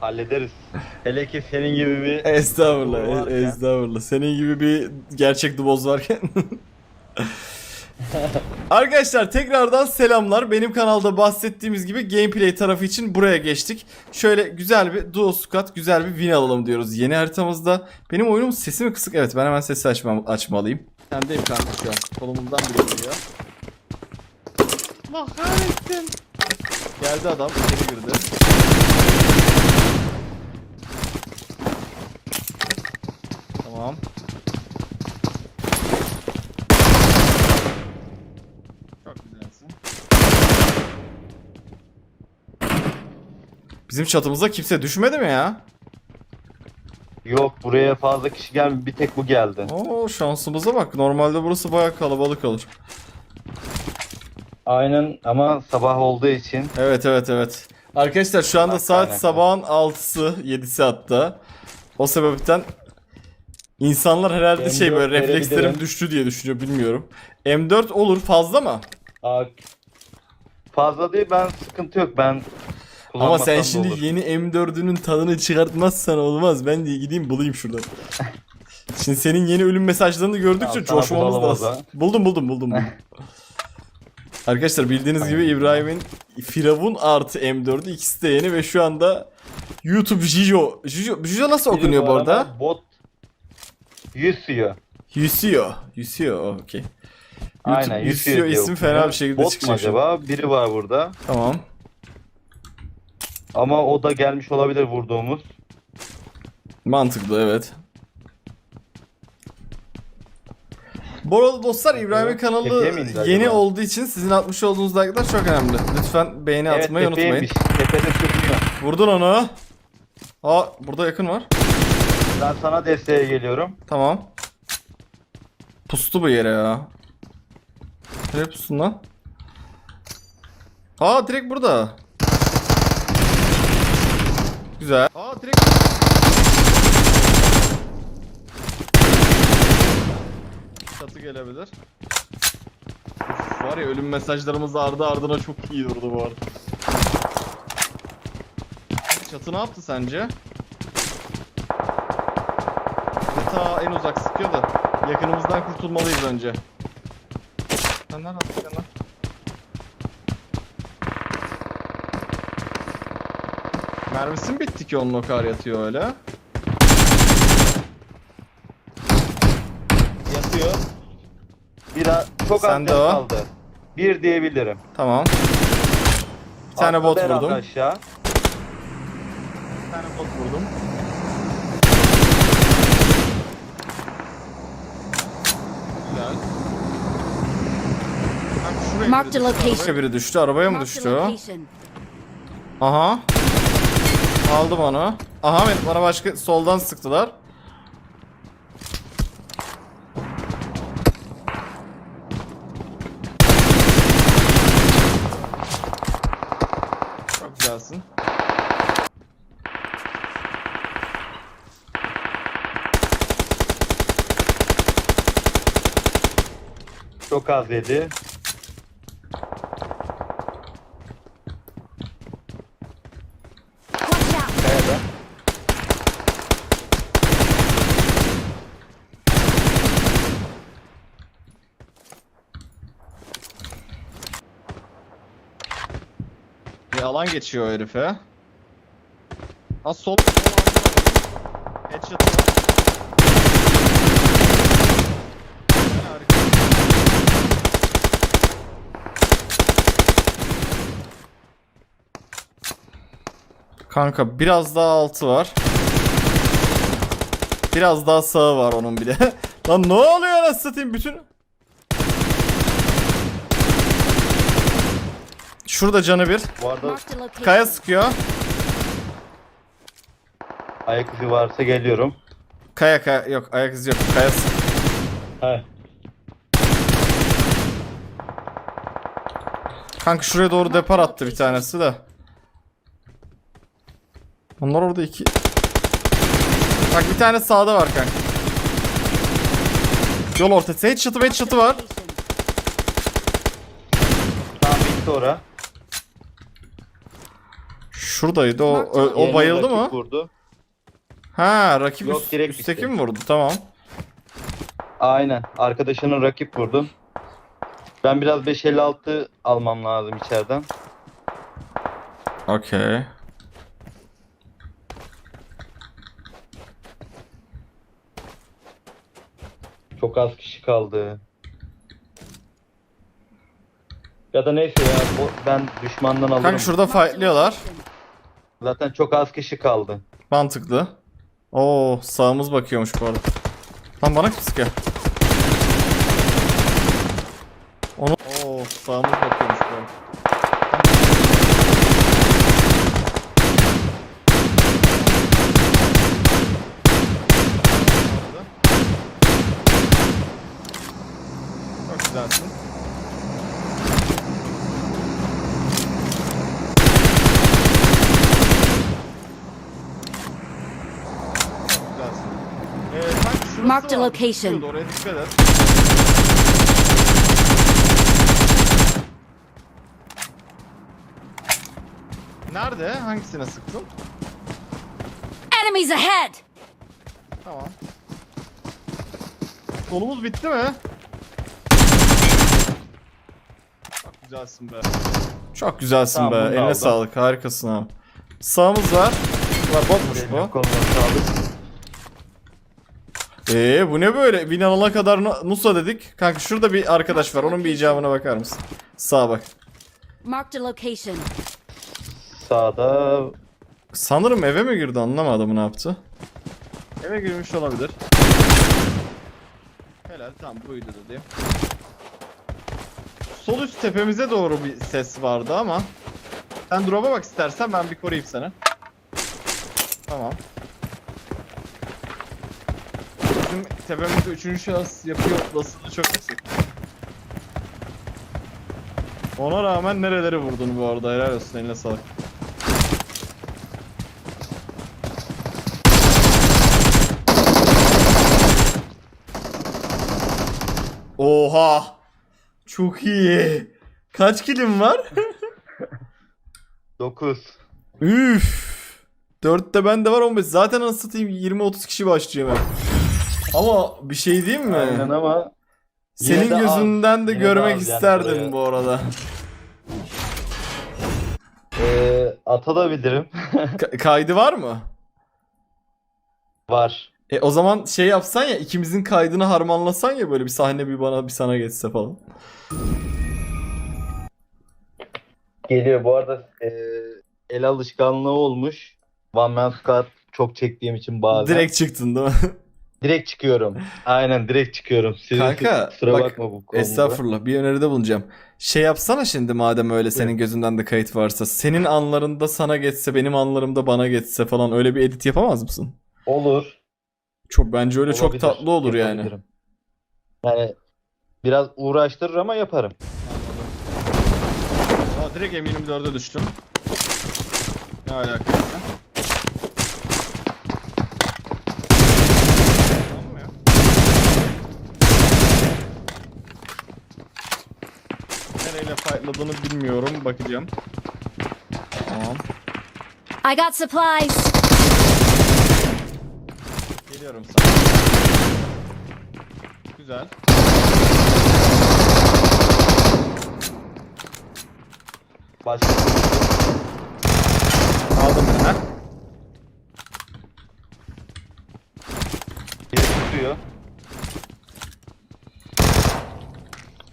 Hallederiz. Hele ki senin gibi bir... Estağfurullah. Varken. Estağfurullah. Senin gibi bir gerçek duboz varken. Arkadaşlar tekrardan selamlar. Benim kanalda bahsettiğimiz gibi gameplay tarafı için buraya geçtik. Şöyle güzel bir duo squad, güzel bir win alalım diyoruz yeni haritamızda. Benim oyunum sesi mi kısık? Evet ben hemen sesi açmam, açmalıyım. Sendeyim kanka şu an. Kolumuzdan bile geliyor. Kahretsin. Geldi adam, içeri girdi. Tamam. Çok güzelsin. Bizim çatımıza kimse düşmedi mi ya? Yok buraya fazla kişi gelmedi. Bir tek bu geldi. Oo şansımıza bak. Normalde burası bayağı kalabalık olur. Aynen ama sabah olduğu için Evet evet evet. Arkadaşlar şu anda saat sabahın 6'sı 7'si hatta. O sebepten insanlar herhalde şey M4 böyle reflekslerim verebilirim. düştü diye düşünüyor bilmiyorum. M4 olur fazla mı? Aa, fazla değil ben sıkıntı yok ben Ama sen da şimdi olur. yeni M4'ünün tadını çıkartmazsan olmaz. Ben de gideyim bulayım şuradan. Şimdi senin yeni ölüm mesajlarını gördükçe Tamam, sana coşmamız bulalım o lazım. zaman. Buldum buldum buldum. buldum. Arkadaşlar bildiğiniz gibi İbrahim'in Firavun artı M4'ü ikisi de yeni ve şu anda YouTube Jijo. Jijo, Jijo nasıl okunuyor bu arada? Bot Yusio. Yusio. Yusio okey. Aynen Yusio Yusio isim fena bir şekilde Bot çıkacak. acaba? Biri var burada. Tamam. Ama o da gelmiş olabilir vurduğumuz. Mantıklı evet. Bu arada dostlar İbrahim'in kanalı indi acaba? yeni olduğu için sizin atmış olduğunuz like'lar çok önemli. Lütfen beğeni atmayı evet unutmayın. tepeymiş. Tepede sürünüyor. Vurdun onu. Aa burada yakın var. Ben sana desteğe geliyorum. Tamam. Pustu bu yere ya. Nereye pustun lan? Aa direkt burada. Güzel. Aa direkt Çatı gelebilir. Uf, var ya ölüm mesajlarımız ardı ardına çok iyi durdu bu arada. Çatı ne yaptı sence? En uzak sıkıyor da yakınımızdan kurtulmalıyız önce. Sen nereden sıkıyorsun lan? Mermisi mi bitti ki onun o kar yatıyor öyle? Yatıyor. Bir a- çok az Sen de o. kaldı. Bir diyebilirim. Tamam. Bir tane Atladı bot herhalde vurdum. Aşağı. Bir tane bot vurdum. Güzel. Kanka şuraya Marked biri a düştü. location. Arabaya biri düştü. Arabaya mı Marked düştü a o? location. Aha. Aldım onu. Aha evet bana başka soldan sıktılar. Çok güzelsin. Çok az yedi. Watch out! Kayada. Bir alan geçiyor herife. Az sol. Headshot. Kanka biraz daha altı var. Biraz daha sağı var onun bile. Lan ne oluyor anasını satayım bütün... Şurada canı bir. Bu arada. Kaya sıkıyor. ayak izi varsa geliyorum. Kaya kaya yok ayak izi yok. Kaya sık. He. Kanka şuraya doğru depar attı bir tanesi de. Onlar orada iki. Bak bir tane sağda var kanka. Yol ortası. Headshot'ı headshot'ı var. Tamam bitti ora. Şuradaydı o o, o bayıldı mı? Vurdu. Ha rakip Yok, üst- direkt üstteki gitti. mi vurdu? Tamam. Aynen. Arkadaşının rakip vurdu. Ben biraz 556 almam lazım içeriden. Okey. Çok az kişi kaldı. Ya da neyse ya bu, ben düşmandan alırım. Kanka şurada fightlıyorlar. Zaten çok az kişi kaldı. Mantıklı. Oo sağımız bakıyormuş bu arada. Lan bana kim sıkıyor? Onu... Oo sağımız bakıyormuş bu arada. Çok güzelsin. Çok güzelsin. Ee, sanki şurası Marked a location. Tutuyordu, Oraya dikkat et. Nerede? Hangisine sıktın? Enemies ahead! Tamam. Kolumuz bitti mi? Çok güzelsin be. Çok güzelsin Tamam, be. bunu da Eline aldım. sağlık. Harikasın abi. Sağımız var. Var botmuş bu. Koluna sağlık. Ee bu ne böyle? Bin alana kadar nu- Nusa dedik. Kanka şurada bir arkadaş var. Onun bir icabına bakar mısın? Sağa bak. Marked a location. Sağda Sanırım eve mi girdi anlamadım ne yaptı. Eve girmiş olabilir. Helal tamam buydu dediğim. Sol üst tepemize doğru bir ses vardı ama. Sen drop'a bak istersen ben bir koruyayım seni. Tamam. Tepemizde üçüncü şahıs yapıyor olasılığı çok yüksek. Ona rağmen nereleri vurdun bu arada helal olsun eline sağlık. Oha! Çok iyi. Kaç kilim var? 9. Üf. 4'te bende var 15. Zaten anasını satayım 20-30 kişi başlıyor hemen. Ama bir şey diyeyim mi? Aynen ama yine Senin de gözünden de Yine de görmek az yani isterdim buraya. bu arada. e, atabilirim. Ka- kaydı var mı? Var. E o zaman şey yapsan ya ikimizin kaydını harmanlasan ya böyle bir sahne bir bana bir sana geçse falan. Geliyor bu arada e, el alışkanlığı olmuş. One Man Squad çok çektiğim için bazen. Direkt çıktın değil mi? Direkt çıkıyorum. Aynen direkt çıkıyorum. Siz Kanka, kusura bak, bakma bu konuda. Estağfurullah bir öneride bulunacağım. Şey yapsana şimdi madem öyle senin gözünden de kayıt varsa. Senin anlarında sana geçse benim anlarımda bana geçse falan öyle bir edit yapamaz mısın? Olur. Çok bence öyle çok olabilir, tatlı olur yani. Yani biraz uğraştırır ama yaparım. Aa, direkt M24'e düştüm. Ne alaka? Tamam ya. Nereyle fightladığını bilmiyorum. Bakacağım. Tamam. I got supplies! Geliyorum sana. Güzel. Başka Aldım ben. biri tutuyor.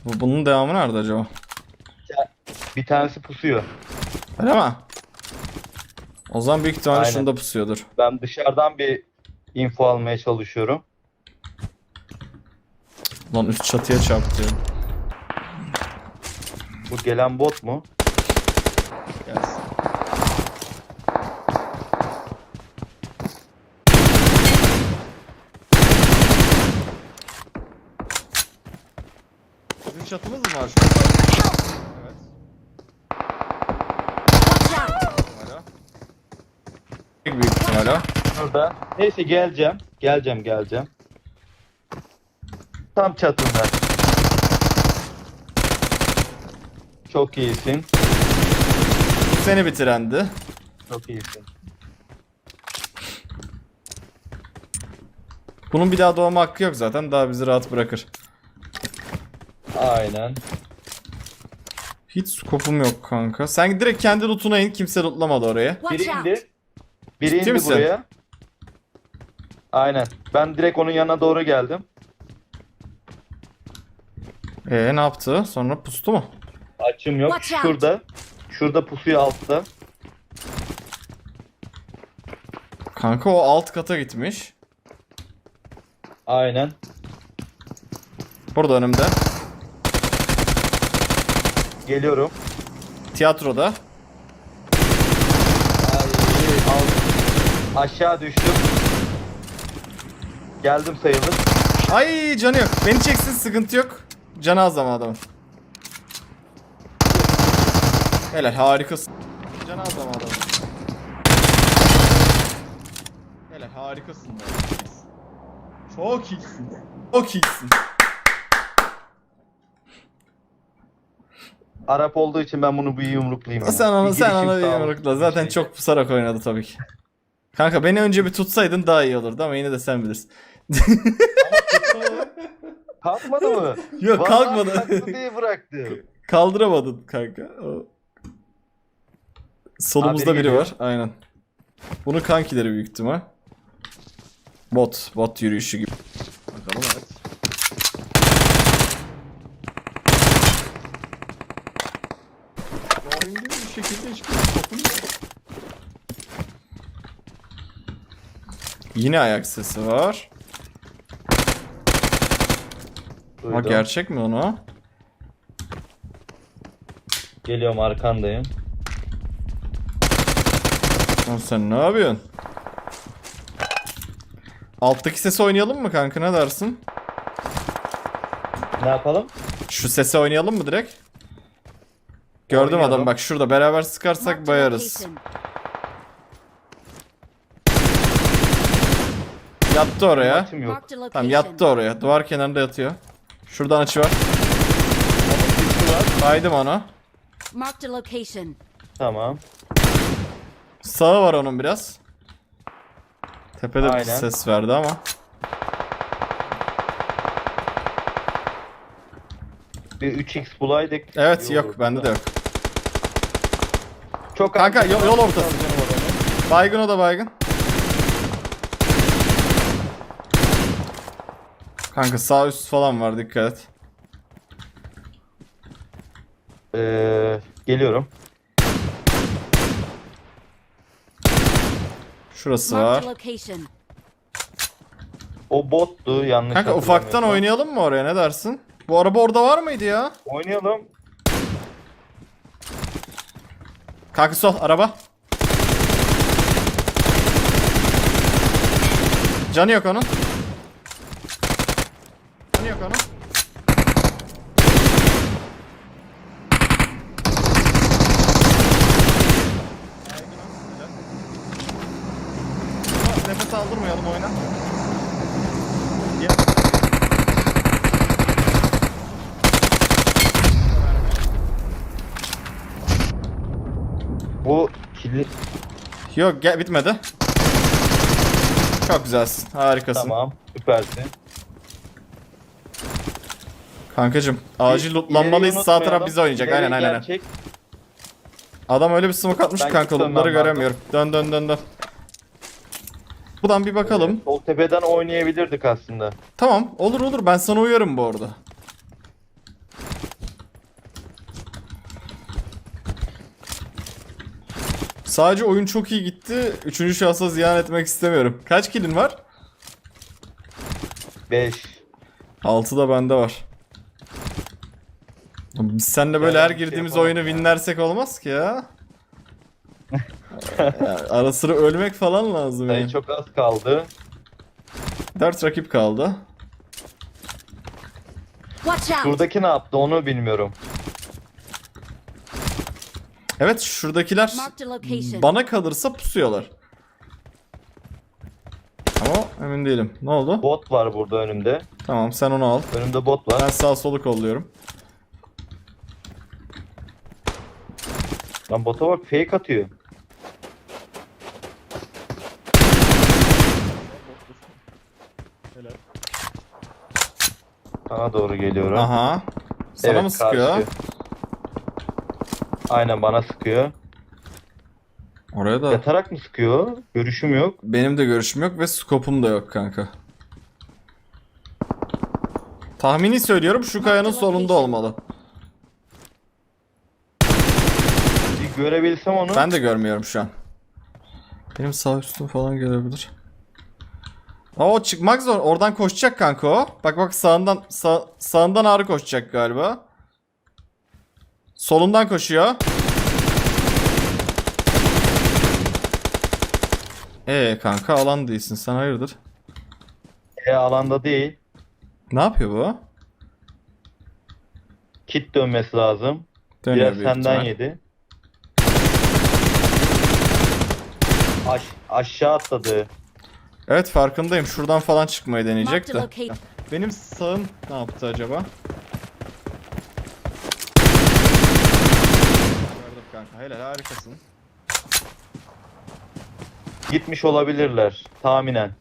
Bu, bunun devamı nerede acaba? Bir tanesi pusuyor. Öyle mi? O zaman büyük ihtimalle Aynen. şunda pusuyordur. Ben dışarıdan bir info almaya çalışıyorum. Lan üst çatıya çarptı. Bu gelen bot mu? Gelsin. Bizim çatımız mı var şu anda? Evet. Watch out! Hala. İhtimalle. Şurada. Neyse geleceğim. Geleceğim geleceğim. Tam çatında. Çok iyisin. Seni bitirendi. Çok iyisin. Bunun bir daha doğma hakkı yok zaten. Daha bizi rahat bırakır. Aynen. Hiç skopum yok kanka. Sen direkt kendi lootuna in. Kimse lootlamadı oraya. Biri indi. Biri Ciddi indi misin? buraya. Aynen. Ben direkt onun yanına doğru geldim. Ee ne yaptı? Sonra pustu mu? Açım yok. Watch out. Şurada. Şurada pusuyu altta. Kanka o alt kata gitmiş. Aynen. Burada önümde. Geliyorum. Tiyatroda. Ay, al. Aşağı düştüm. Geldim sayılır. Ay canı yok. Beni çeksin sıkıntı yok. Canı az ama adamın. Helal harikasın. Canı az ama adamın. Helal harikasın. be. Çok iyisin. Çok iyisin. Arap olduğu için ben bunu bir yumruklayayım. ya. Sen onu sen onu yumrukla. Zaten Bir çok pusarak oynadı tabii ki. Kanka beni önce bir tutsaydın daha iyi olurdu ama yine de sen bilirsin. Kalkmadı mı? Yok Vallahi kalkmadı. kalktı diye bıraktı. Kaldıramadın kanka. O- Solumuzda Haberi biri geliyor. var. Aynen. Bunu kankileri büyük ihtimal. Bot. Bot yürüyüşü gibi. Bakalım evet. bir şekilde hiçbir yok. Yine ayak sesi var. Ha Duydum. gerçek mi onu? Geliyorum arkandayım. Lan sen ne yapıyorsun? Alttaki sesi oynayalım mı kanka ne dersin? Ne yapalım? Şu sesi oynayalım mı direkt? Gördüm Oynayalım. adam bak şurada beraber sıkarsak bayarız. Yattı oraya. Maçım yok. Tamam yattı oraya. Duvar kenarında yatıyor. Şuradan açı var. Baydım onu. Marked a location. Tamam. Sağı var onun biraz. Tepede bir Aynen. ses verdi ama. Bir 3x bulaydık. Evet İyi yok olurdu bende da. de yok. Çok Kanka, yol- yol ortası. canım. Baygın o da baygın. Kanka sağ üst falan var dikkat et. Ee, geliyorum. Şurası Marked var. a location. O bottu yanlış Kanka ufaktan hatırlamıyorsam. oynayalım mı oraya ne dersin? Bu araba orada var mıydı ya? Oynayalım. Kanka sol araba. Canı yok onun. Canı yok onun. Ama Nefes aldırmayalım oyuna. Gel. Bu kilit Yok gel bitmedi. Çok güzelsin. Harikasın. tamam. Süpersin. Kankacım acil lootlanmalıyız. Sağ taraf bize oynayacak. Aynen aynen. aynen. gerçek. Adam öyle bir smoke atmış Ben ki kanka lootları göremiyorum. Dön dön dön dön. Buradan bir bakalım. Sol tepeden oynayabilirdik aslında. Tamam olur olur ben sana uyarım bu arada. Sadece oyun çok iyi gitti. Üçüncü şahsa ziyan etmek istemiyorum. Kaç killin var? 5. 6 da bende var. Biz seninle böyle Ya, her şey girdiğimiz yapamam oyunu winlersek olmaz ki ya. Yani ara sıra ölmek falan lazım yani. çok az kaldı. 4 rakip kaldı. Watch out! Şuradaki ne yaptı onu bilmiyorum. Evet şuradakiler Marked a location. bana kalırsa pusuyorlar. Ama emin değilim. Ne oldu? Bot var burada önümde. Tamam sen onu al. Önümde bot var. Ben sağ solu kolluyorum. Lan bota bak fake atıyor. Sana doğru geliyorum. Aha. Sana Evet, mı sıkıyor? karşı. Aynen bana sıkıyor. Oraya da. Yatarak mı sıkıyor? Görüşüm yok. Benim de görüşüm yok ve skopum da yok kanka. Tahmini söylüyorum şu kayanın solunda olmalı. Bir görebilsem onu. Ben de görmüyorum şu an. Benim sağ üstüm falan görebilir. O çıkmak zor. Oradan koşacak kanka o. Bak bak sağından sağ, sağından ağrı koşacak galiba. Solundan koşuyor. Ee kanka alan değilsin sen hayırdır? E, alanda değil. Ne yapıyor bu? Kit dönmesi lazım. Dönüyor Biraz büyük senden ihtimal. yedi. Aş aşağı atladı. Evet farkındayım. Şuradan falan çıkmayı deneyecek de. Benim sağım ne yaptı acaba? Gördüm kanka. Helal harikasın. Gitmiş olabilirler tahminen.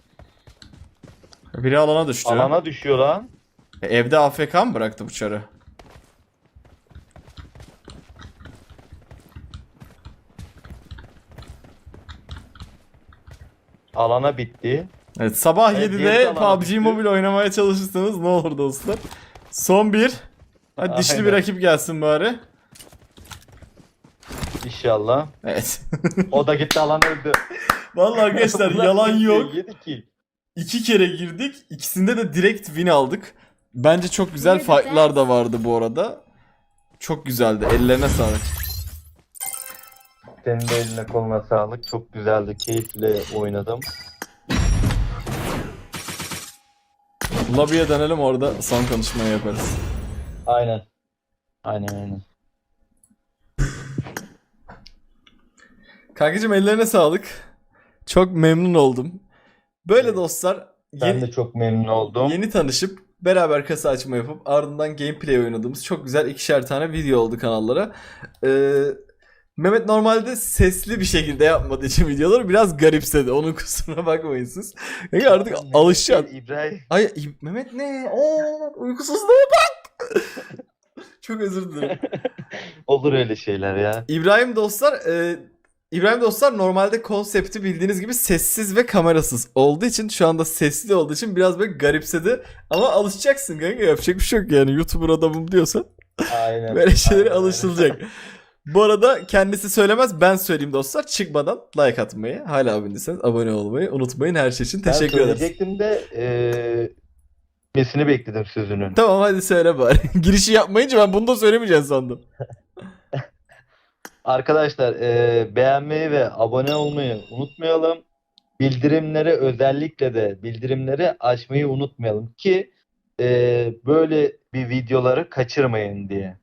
Biri alana düştü. Alana düşüyor lan. E, Evde AFK mı bıraktı bu çarı? Alana bitti. Evet sabah Evet, 7'de diğeri de alana PUBG düştü. Mobile oynamaya çalışırsanız ne olur dostlar. Son bir. Hadi dişli bir Aynen. rakip gelsin bari. İnşallah. Evet. O da gitti alana öldü. Vallahi arkadaşlar yalan yok. Yedi kill. İki kere girdik. İkisinde de direkt win aldık. Bence çok güzel fightlar da vardı bu arada. Çok güzeldi. Ellerine sağlık. Senin de eline koluna sağlık. Çok güzeldi. Keyifle oynadım. Lobby'ye dönelim orada son konuşmayı yaparız. Aynen. Aynen aynen. Kankacığım ellerine sağlık. Çok memnun oldum. Böyle dostlar Ben yeni, de çok memnun oldum. yeni tanışıp beraber kasa açma yapıp ardından gameplay oynadığımız çok güzel ikişer tane video oldu kanallara. Ee, Mehmet normalde sesli bir şekilde yapmadığı için videoları biraz garipsedi. Onun kusuruna bakmayın siz. Yani artık alışacaksın. İbrahim. Ay Mehmet ne? Oo, uykusuzluğa bak. Çok özür dilerim. Olur öyle şeyler ya. İbrahim dostlar, e, İbrahim dostlar normalde konsepti bildiğiniz gibi sessiz ve kamerasız olduğu için şu anda sesli olduğu için biraz böyle garipsedi. Ama alışacaksın kanka yapacak bir şey yok yani YouTuber adamım diyorsan Aynen. böyle şeylere Aynen alışılacak. Bu arada kendisi söylemez ben söyleyeyim dostlar. Çıkmadan like atmayı, hala abone değilseniz abone olmayı unutmayın. Her şey için Ben teşekkür ederiz. söyleyecektim de eee mesini bekledim sözünün. Tamam hadi söyle bari. Girişi yapmayınca ben bunu da söylemeyeceğim sandım. Arkadaşlar eee, beğenmeyi ve abone olmayı unutmayalım. Bildirimleri özellikle de bildirimleri açmayı unutmayalım ki eee, böyle bir videoları kaçırmayın diye.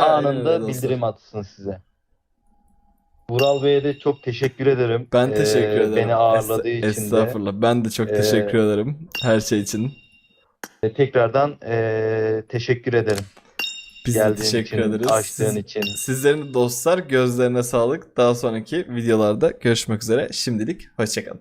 Aynen öyle Anında dostlar. bildirim atsın size. Vural Bey'e de çok teşekkür ederim. Ben teşekkür Eee, ederim. Beni ağırladığı Es- için de. Estağfurullah. Ben de çok Ee, teşekkür ederim her şey için. Ve Tekrardan eee, teşekkür ederim. Biz de Geldiğin teşekkür için, ederiz. açtığın Siz- için. Sizlerin de dostlar gözlerine sağlık. Daha sonraki videolarda görüşmek üzere. Şimdilik hoşçakalın.